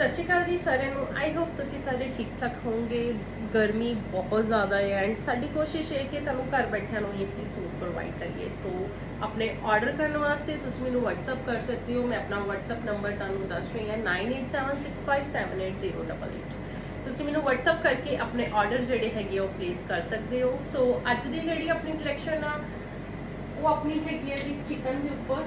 ਸਤਿ ਸ਼੍ਰੀ ਅਕਾਲ ਜੀ ਸਾਰਿਆਂ ਨੂੰ। ਆਈ ਹੋਪ ਤੁਸੀਂ ਸਾਰੇ ਠੀਕ ਠਾਕ ਹੋਵੋਗੇ। ਗਰਮੀ ਬਹੁਤ ਜ਼ਿਆਦਾ ਹੈ ਐਂਡ ਸਾਡੀ ਕੋਸ਼ਿਸ਼ ਹੈ ਕਿ ਤੁਹਾਨੂੰ ਘਰ ਬੈਠਿਆਂ ਨੂੰ ਇਹ ਅਸੀਂ ਸੂਟ ਪ੍ਰੋਵਾਈਡ ਕਰੀਏ। ਸੋ ਆਪਣੇ ਆਰਡਰ ਕਰਨ ਵਾਸਤੇ ਤੁਸੀਂ ਮੈਨੂੰ WhatsApp ਕਰ ਸਕਦੇ ਹੋ। ਮੈਂ ਆਪਣਾ WhatsApp ਨੰਬਰ ਤੁਹਾਨੂੰ ਦੱਸ ਰਹੀ ਹਾਂ 9876578088 ਤੁਸੀਂ ਮੈਨੂੰ WhatsApp ਕਰਕੇ ਆਪਣੇ ਆਰਡਰ ਜਿਹੜੇ ਹੈਗੇ ਆ ਉਹ ਪਲੇਸ ਕਰ ਸਕਦੇ ਹੋ। ਸੋ ਅੱਜ ਦੀ ਜਿਹੜੀ ਆਪਣੀ ਕਲੈਕਸ਼ਨ ਆ, ਉਹ ਆਪਣੀ ਹੈਗੀ ਹੈ ਜੀ ਚਿਕਨ ਦੇ ਉੱਪਰ।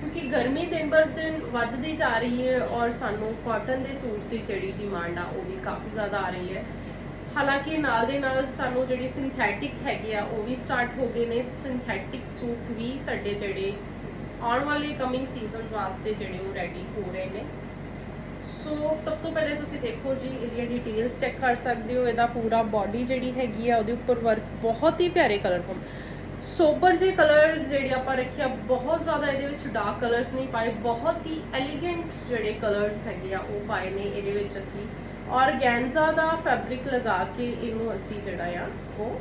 ਕਿਉਂਕਿ ਗਰਮੀ ਦਿਨ ਬਰ ਦਿਨ ਵੱਧਦੀ ਜਾ ਰਹੀ ਹੈ ਔਰ ਸਾਨੂੰ ਕਾਟਨ ਦੇ ਸੂਟਸ ਦੀ ਜਿਹੜੀ ਡਿਮਾਂਡ ਆ, ਉਹ ਵੀ ਕਾਫੀ ਜ਼ਿਆਦਾ ਆ ਰਹੀ ਹੈ। ਹਾਲਾਂਕਿ ਨਾਲ ਦੇ ਨਾਲ ਸਾਨੂੰ ਜਿਹੜੀ ਸਿੰਥੈਟਿਕ ਹੈਗੇ ਆ, ਉਹ ਵੀ ਸਟਾਰਟ ਹੋ ਗਏ ਨੇ। ਸਿੰਥੈਟਿਕ ਸੂਟ ਵੀ ਸਾਡੇ ਜਿਹੜੇ ਆਉਣ ਵਾਲੇ ਕਮਿੰਗ ਸੀਜ਼ਨਸ ਵਾਸਤੇ ਜਿਹੜੇ ਉਹ ਰੈਡੀ ਹੋ ਰਹੇ ਨੇ। ਸੋ ਸਭ ਤੋਂ ਪਹਿਲੇ ਤੁਸੀਂ ਦੇਖੋ ਜੀ, ਇਹਦੀਆਂ ਡਿਟੇਲਸ ਚੈੱਕ ਕਰ ਸਕਦੇ ਹੋ। ਇਹਦਾ ਪੂਰਾ ਬਾਡੀ ਜਿਹੜੀ ਹੈਗੀ ਆ, ਉਹਦੇ ਉੱਪਰ ਵਰਕ ਬਹੁਤ ਹੀ ਪਿਆਰੇ ਕਲਰ ਕੋਮ ਸੋਬਰ ਜੇ ਕਲਰਸ ਜਿਹੜੇ ਆਪਾਂ ਰੱਖਿਆ ਬਹੁਤ ਜ਼ਿਆਦਾ ਇਹਦੇ ਵਿੱਚ ਡਾਰਕ ਕਲਰਸ ਨਹੀਂ ਪਾਏ, ਬਹੁਤ ਹੀ ਐਲੀਗੈਂਟ ਜਿਹੜੇ ਕਲਰਸ ਹੈਗੇ ਆ, ਉਹ ਪਾਏ ਨੇ ਇਹਦੇ ਵਿੱਚ ਅਸੀਂ। ਔਰਗੈਂਜ਼ਾ ਦਾ ਫੈਬਰਿਕ ਲਗਾ ਕੇ ਇਹਨੂੰ ਅਸੀਂ ਜਿਹੜਾ ਆ, ਉਹ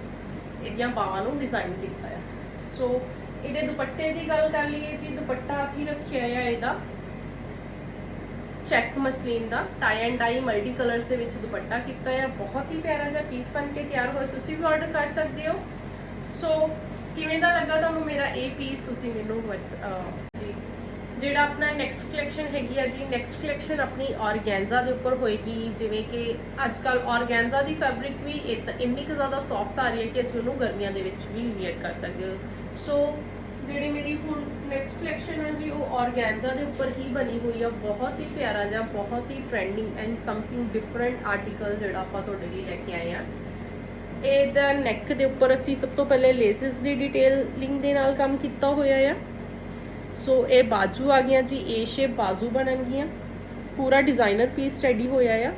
ਇਹਦੀਆਂ ਬਾਹਾਂ ਨੂੰ ਡਿਜ਼ਾਈਨ ਕੀਤਾ ਆ। ਸੋ ਇਹਦੇ ਦੁਪੱਟੇ ਦੀ ਗੱਲ ਕਰ ਲਈਏ ਜੀ, ਦੁਪੱਟਾ ਅਸੀਂ ਰੱਖਿਆ ਆ ਇਹਦਾ। Check muslin the tie and dye multi colours ਦੇ ਵਿੱਚ ਦੁਪੱਟਾ ਕੀਤਾ ਆ। ਬਹੁਤ ਹੀ ਪਿਆਰਾ ਜਿਹਾ ਪੀਸ ਬਣ ਕੇ ਤਿਆਰ ਹੋਇਆ, ਤੁਸੀਂ ਵੀ ਆਰਡਰ ਕਰ ਸਕਦੇ ਹੋ। ਸੋ ਕਿਵੇਂ ਦਾ ਲੱਗਾ ਤੁਹਾਨੂੰ ਮੇਰਾ ਇਹ ਪੀਸ ਤੁਸੀਂ ਮੈਨੂੰ WhatsApp- ਜੀ, ਜਿਹੜਾ ਆਪਣਾ ਨੈਕਸਟ ਕਲੈਕਸ਼ਨ ਹੈਗੀ ਆ ਜੀ ਨੈਕਸਟ ਕਲੈਕਸ਼ਨ ਆਪਣੀ ਔਰਗੈਂਜ਼ਾ ਦੇ ਉੱਪਰ ਹੋਏਗੀ, ਜਿਵੇਂ ਕਿ ਅੱਜ ਕੱਲ ਔਰਗੈਂਜ਼ਾ ਦੀ ਫੈਬਰਿਕ ਵੀ ਇਤ- ਇੰਨੀ ਕੁ ਜ਼ਿਆਦਾ ਸੌਫਟ ਆ ਰਹੀ ਹੈ ਕਿ ਅਸੀਂ ਉਹਨੂੰ ਗਰਮੀਆਂ ਦੇ ਵਿੱਚ ਵੀ ਵੇਅਰ ਕਰ ਸਕਦੇ ਹੋ। ਸੋ ਜਿਹੜੀ ਮੇਰੀ ਹੁਣ ਨੈਕਸਟ ਕਲੈਕਸ਼ਨ ਹੈ ਜੀ, ਉਹ ਔਰਗੈਂਜ਼ਾ ਦੇ ਉੱਪਰ ਹੀ ਬਣੀ ਹੋਈ ਆ। ਬਹੁਤ ਹੀ ਪਿਆਰਾ ਜਿਹਾ, ਬਹੁਤ ਹੀ trending and something different article ਜਿਹੜਾ ਆਪਾਂ ਤੁਹਾਡੇ ਲਈ ਲੈ ਕੇ ਆਏ ਆ। ਇਹਦਾ ਨੈਕ ਦੇ ਉੱਪਰ ਅਸੀਂ ਸਭ ਤੋਂ ਪਹਿਲੇ ਲੇਸਿਸ ਦੀ ਡਿਟੇਲਿੰਗ ਦੇ ਨਾਲ ਕੰਮ ਕੀਤਾ ਹੋਇਆ ਆ। ਸੋ ਇਹ ਬਾਜੂ ਆ ਗਈਆਂ ਜੀ ਏ ਸ਼ੇਪ ਬਾਜੂ ਬਣਨਗੀਆਂ ਪੂਰਾ ਡਿਜ਼ਾਈਨਰ ਪੀਸ ਰੈਡੀ ਹੋਇਆ ਆ।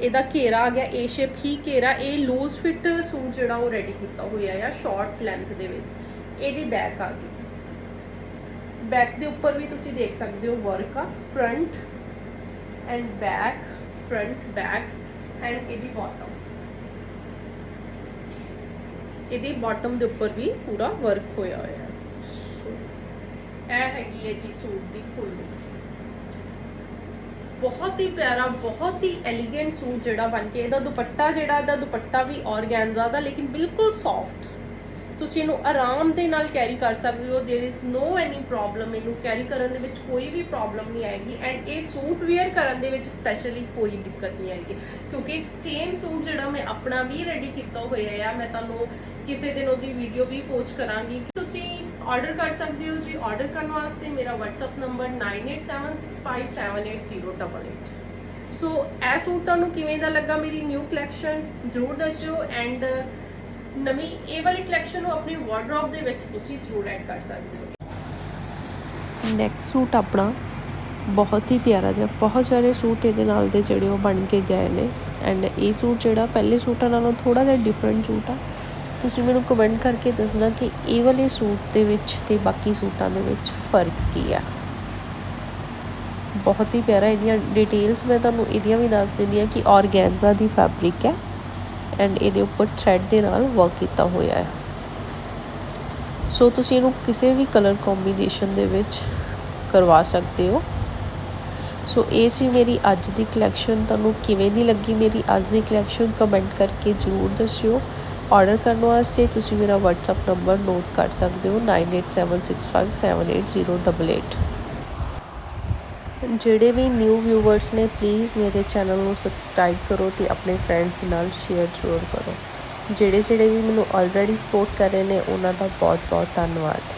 ਇਹਦਾ ਘੇਰਾ ਆ ਗਿਆ ਏ ਸ਼ੇਪ ਹੀ ਘੇਰਾ। ਇਹ ਲੂਜ਼ ਫਿਟ ਸੂਟ ਜਿਹੜਾ ਉਹ ਰੈਡੀ ਕੀਤਾ ਹੋਇਆ ਆ ਸ਼ਾਰਟ ਲੈਂਥ ਦੇ ਵਿੱਚ। ਇਹਦੀ ਬੈਕ ਆ ਗਈ। ਬੈਕ ਦੇ ਉੱਪਰ ਵੀ ਤੁਸੀਂ ਦੇਖ ਸਕਦੇ ਹੋ ਵਰਕ ਆ। Front and back front back and ਇਹਦੀ ਬਾਟਮ ਇਹਦੀ ਬਾਟਮ ਦੇ ਉੱਪਰ ਵੀ ਪੂਰਾ ਵਰਕ ਹੋਇਆ ਹੋਇਆ ਹੈ। ਇਹ ਹੈਗੀ ਹੈ ਜੀ ਸੂਟ ਦੀ ਫੁੱਲ ਬਹੁਤ ਹੀ ਪਿਆਰਾ, ਬਹੁਤ ਹੀ ਐਲੀਗੈਂਟ ਸੂਟ ਜਿਹੜਾ ਬਣ ਕੇ, ਇਹਦਾ ਦੁਪੱਟਾ ਜਿਹੜਾ, ਇਹਦਾ ਦੁਪੱਟਾ ਵੀ ਔਰਗੈਂਜ਼ਾ ਦਾ, ਲੇਕਿਨ ਬਿਲਕੁਲ ਸੌਫਟ ਤੁਸੀਂ ਇਹਨੂੰ ਆਰਾਮ ਦੇ ਨਾਲ ਕੈਰੀ ਕਰ ਸਕਦੇ ਹੋ there is no any problem ਇਹਨੂੰ ਕੈਰੀ ਕਰਨ ਦੇ ਵਿੱਚ ਕੋਈ ਵੀ ਪ੍ਰੋਬਲਮ ਨਹੀਂ ਆਏਗੀ ਐਂਡ ਇਹ ਸੂਟ ਵੇਅਰ ਕਰਨ ਦੇ ਵਿੱਚ ਸਪੈਸ਼ਲੀ ਕੋਈ ਦਿੱਕਤ ਨਹੀਂ ਆਏਗੀ ਕਿਉਂਕਿ ਸੇਮ ਸੂਟ ਜਿਹੜਾ ਮੈਂ ਆਪਣਾ ਵੀ ਰੈਡੀ ਕੀਤਾ ਹੋਇਆ ਆ ਮੈਂ ਤੁਹਾਨੂੰ ਕਿਸੇ ਦਿਨ ਉਹਦੀ ਵੀਡੀਓ ਵੀ ਪੋਸਟ ਕਰਾਂਗੀ ਤੁਸੀਂ ਆਰਡਰ ਕਰ ਸਕਦੇ ਹੋ ਜੀ ਆਰਡਰ ਕਰਨ ਵਾਸਤੇ ਮੇਰਾ WhatsApp ਨੰਬਰ 9876578088 ਸੋ ਇਹ ਸੂਟ ਤੁਹਾਨੂੰ ਕਿਵੇਂ ਦਾ ਲੱਗਾ ਮੇਰੀ ਨਿਊ ਕਲੈਕਸ਼ਨ ਜ਼ਰੂਰ ਦੱਸਿਓ ਐਂਡ ਨਵੀਂ ਇਹ ਵਾਲੀ ਕਲੈਕਸ਼ਨ ਨੂੰ ਆਪਣੀ ਵਾਰਡਰੋਬ ਦੇ ਵਿੱਚ ਤੁਸੀਂ ਜ਼ਰੂਰ ਐਡ ਕਰ ਸਕਦੇ ਹੋ। ਨੈਕਸਟ ਸੂਟ ਆਪਣਾ ਬਹੁਤ ਹੀ ਪਿਆਰਾ ਜਿਹਾ, ਬਹੁਤ ਸਾਰੇ ਸੂਟ ਇਹਦੇ ਨਾਲ ਦੇ ਜਿਹੜੇ ਉਹ ਬਣ ਕੇ ਗਏ ਨੇ। ਐਂਡ ਇਹ ਸੂਟ ਜਿਹੜਾ ਪਹਿਲੇ ਸੂਟਾਂ ਨਾਲੋਂ ਥੋੜਾ ਜਿਹਾ ਡਿਫਰੈਂਟ ਸੂਟ ਆ। ਤੁਸੀਂ ਮੈਨੂੰ ਕਮੈਂਟ ਕਰਕੇ ਦੱਸਣਾ ਕਿ ਇਹ ਵਾਲੇ ਸੂਟ ਦੇ ਵਿੱਚ ਤੇ ਬਾਕੀ ਸੂਟਾਂ ਦੇ ਵਿੱਚ ਫ਼ਰਕ ਕੀ ਆ। ਬਹੁਤ ਹੀ ਪਿਆਰਾ ਇਹਦੀਆਂ ਡਿਟੇਲਸ ਮੈਂ ਤੁਹਾਨੂੰ ਇਹਦੀਆਂ ਵੀ ਦੱਸ ਦਿੰਦੀ ਆ ਕਿ ਔਰਗੈਂਜ਼ਾ ਦੀ ਫੈਬਰਿਕ ਹੈ। ਐਂਡ ਇਹਦੇ ਉੱਪਰ ਥ੍ਰੈਡ ਦੇ ਨਾਲ ਵਰਕ ਕੀਤਾ ਹੋਇਆ ਹੈ। ਸੋ ਤੁਸੀਂ ਇਹਨੂੰ ਕਿਸੇ ਵੀ ਕਲਰ ਕੰਬੀਨੇਸ਼ਨ ਦੇ ਵਿੱਚ ਕਰਵਾ ਸਕਦੇ ਹੋ। ਸੋ ਇਹ ਸੀ ਮੇਰੀ ਅੱਜ ਦੀ ਕਲੈਕਸ਼ਨ ਤੁਹਾਨੂੰ ਕਿਵੇਂ ਦੀ ਲੱਗੀ ਮੇਰੀ ਅੱਜ ਦੀ ਕਲੈਕਸ਼ਨ ਕਮੈਂਟ ਕਰਕੇ ਜ਼ਰੂਰ ਦੱਸਿਓ। ਆਰਡਰ ਕਰਨ ਵਾਸਤੇ ਤੁਸੀਂ ਮੇਰਾ WhatsApp ਨੰਬਰ ਨੋਟ ਕਰ ਸਕਦੇ ਹੋ। 9876578088 ਜਿਹੜੇ ਵੀ ਨਿਊ ਵਿਊਵਰਸ ਨੇ ਪਲੀਜ਼ ਮੇਰੇ ਚੈਨਲ ਨੂੰ ਸਬਸਕ੍ਰਾਈਬ ਕਰੋ ਤੇ ਆਪਣੇ ਫਰੈਂਡਸ ਨਾਲ ਸ਼ੇਅਰ ਜ਼ਰੂਰ ਕਰੋ। ਜਿਹੜੇ ਜਿਹੜੇ ਵੀ ਮੈਨੂੰ ਆਲਰੇਡੀ ਸਪੋਰਟ ਕਰ ਰਹੇ ਨੇ, ਉਹਨਾਂ ਦਾ ਬਹੁਤ-ਬਹੁਤ ਧੰਨਵਾਦ।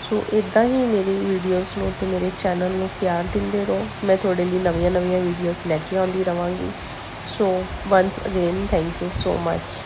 ਸੋ ਇਦਾਂ ਹੀ ਮੇਰੀ ਵੀਡੀਓਜ਼ ਨੂੰ ਤੇ ਮੇਰੇ ਚੈਨਲ ਨੂੰ ਪਿਆਰ ਦਿੰਦੇ ਰਹੋ। ਮੈਂ ਤੁਹਾਡੇ ਲਈ ਨਵੀਆਂ-ਨਵੀਆਂ ਵੀਡੀਓਜ਼ ਲੈ ਕੇ ਆਉਂਦੀ ਰਵਾਂਗੀ। So once again thank you so much